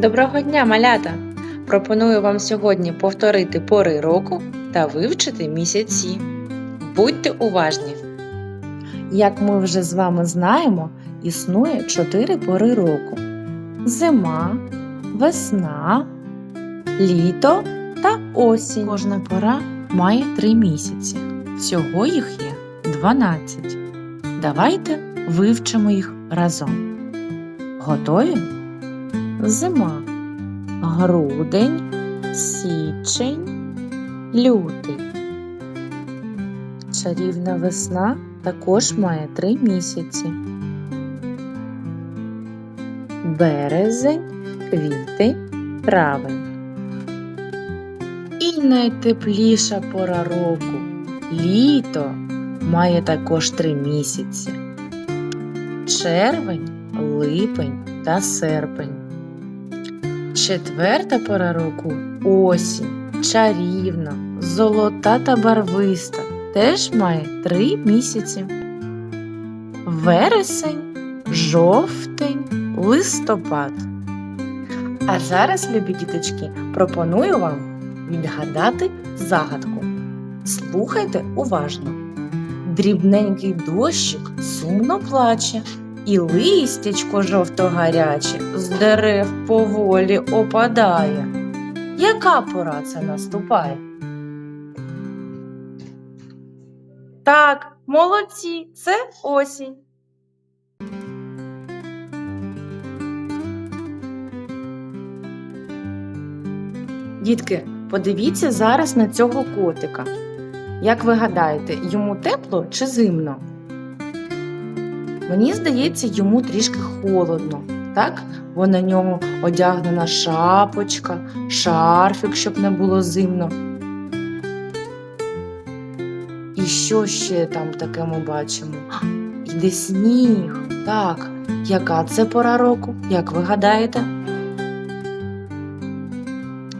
Доброго дня, малята! Пропоную вам сьогодні повторити пори року та вивчити місяці. Будьте уважні! Як ми вже з вами знаємо, існує чотири пори року: зима, весна, літо та осінь. Кожна пора має три місяці. Всього їх є 12. Давайте вивчимо їх разом. Готові? Зима, грудень, січень, лютий. Чарівна весна також має три місяці. Березень, квітень, травень. І найтепліша пора року літо має також три місяці. Червень, липень та серпень. Четверта пора року осінь, чарівна, золота та барвиста, теж має три місяці. Вересень, жовтень, листопад. А зараз, любі діточки, пропоную вам відгадати загадку. Слухайте уважно. Дрібненький дощик сумно плаче, і листячко жовто-гаряче з дерев поволі опадає. Яка пора це наступає? Так, молодці, це осінь. Дітки, подивіться зараз на цього котика. Як ви гадаєте, йому тепло чи зимно? Мені здається, йому трішки холодно, так? Бо на ньому одягнена шапочка, шарфік, щоб не було зимно. І що ще там таке ми бачимо? Йде сніг. Так, яка це пора року? Як ви гадаєте?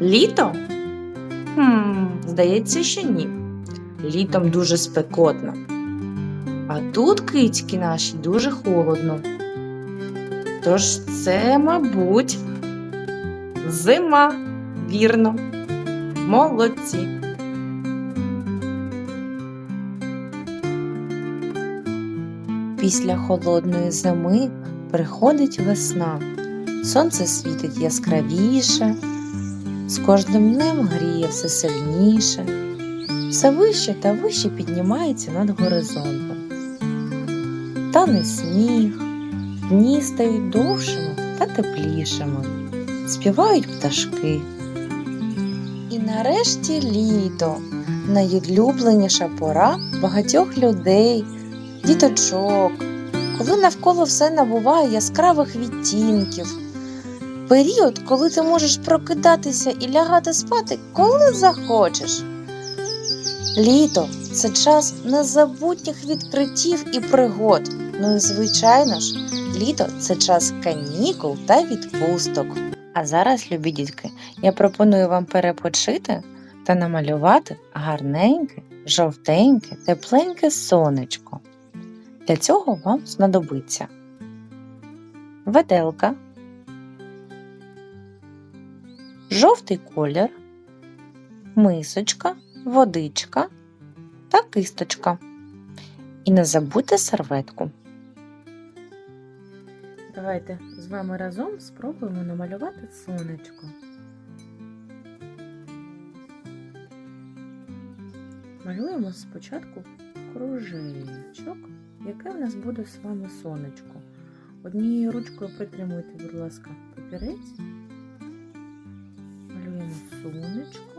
Літо? Хм, здається, що ні. Літом дуже спекотно. А тут кицьки наші дуже холодно. Тож це, мабуть, зима, вірно. Молодці. Після холодної зими приходить весна. Сонце світить яскравіше, з кожним днем гріє все сильніше, все вище та вище піднімається над горизонтом. Тане сніг, дні стають довшими та теплішими, співають пташки. І нарешті літо найулюбленіша пора багатьох людей, діточок, коли навколо все набуває яскравих відтінків. Період, коли ти можеш прокидатися і лягати спати, коли захочеш. Літо це час незабутніх відкриттів і пригод. Ну і звичайно ж, літо це час канікул та відпусток. А зараз, любі дітки, я пропоную вам перепочити та намалювати гарненьке, жовтеньке, тепленьке сонечко. Для цього вам знадобиться веделка, жовтий колір, мисочка, водичка та кисточка. І не забудьте серветку. Давайте з вами разом спробуємо намалювати сонечко. Малюємо спочатку кружечок, яке в нас буде з вами сонечко. Однією ручкою притримуйте, будь ласка, папірець. Малюємо сонечко.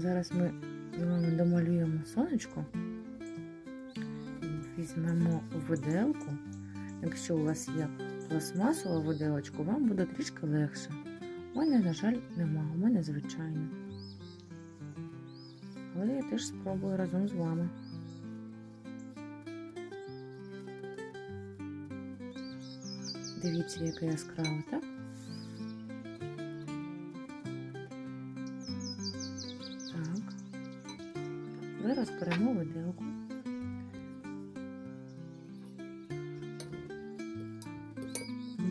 Зараз ми з вами домалюємо сонечко. Візьмемо виделку. Якщо у вас є пластмасова виделочка, вам буде трішки легше. У мене, на жаль, нема, у мене звичайно. Але я теж спробую разом з вами. Дивіться, яке яскраве, так? Зараз беремо виделку.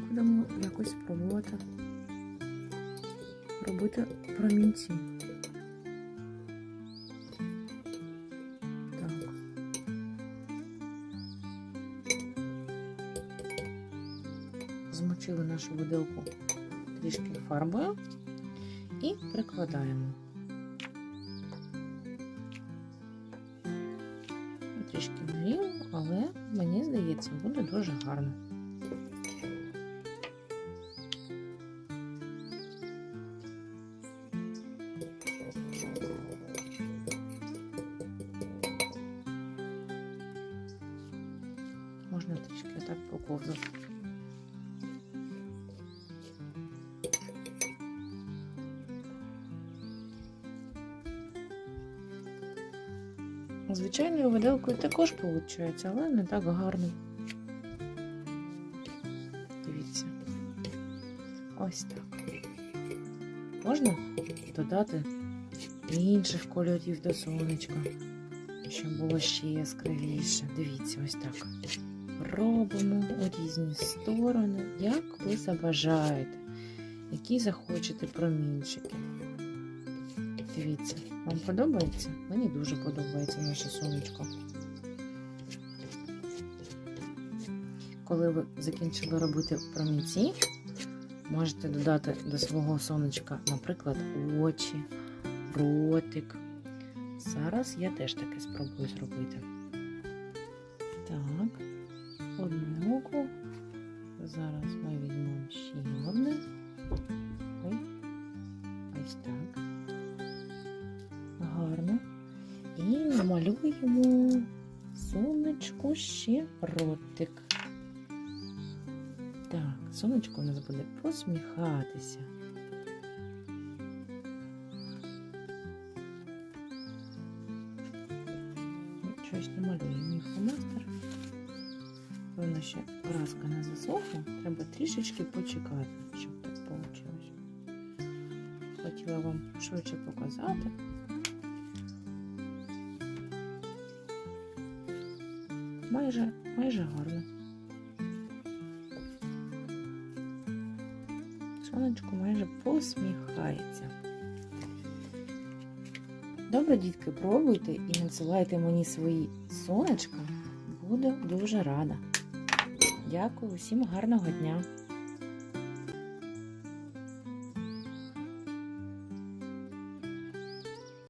Будемо якось спробувати робити промінці. Змочили нашу виделку трішки фарбою і прикладаємо. мені здається, буде дуже гарно. Можна трішки так поковзати. Звичайною виделкою також виходить, але не так гарно. Дивіться. Ось так. Можна додати інших кольорів до сонечка, щоб було ще яскравіше. Дивіться, ось так. Робимо у різні сторони, як ви забажаєте, які захочете промінчики. Дивіться, вам подобається? Мені дуже подобається наше сонечко. Коли ви закінчили робити промінці, можете додати до свого сонечка, наприклад, очі, ротик. Зараз я теж таке спробую зробити. Так, одне око. Зараз ми візьмемо ще одне. Ой, ось так. Намалюємо сонечку ще ротик. Так, сонечко у нас буде посміхатися. Щось намалює мій фломастер. Певно, ще краска не засохла. Треба трішечки почекати, щоб так вийшло. Хотіла вам швидше показати. Майже, майже гарно. Сонечко майже посміхається. Добре, дітки, пробуйте і надсилайте мені свої сонечка. Буду дуже рада. Дякую, усім гарного дня!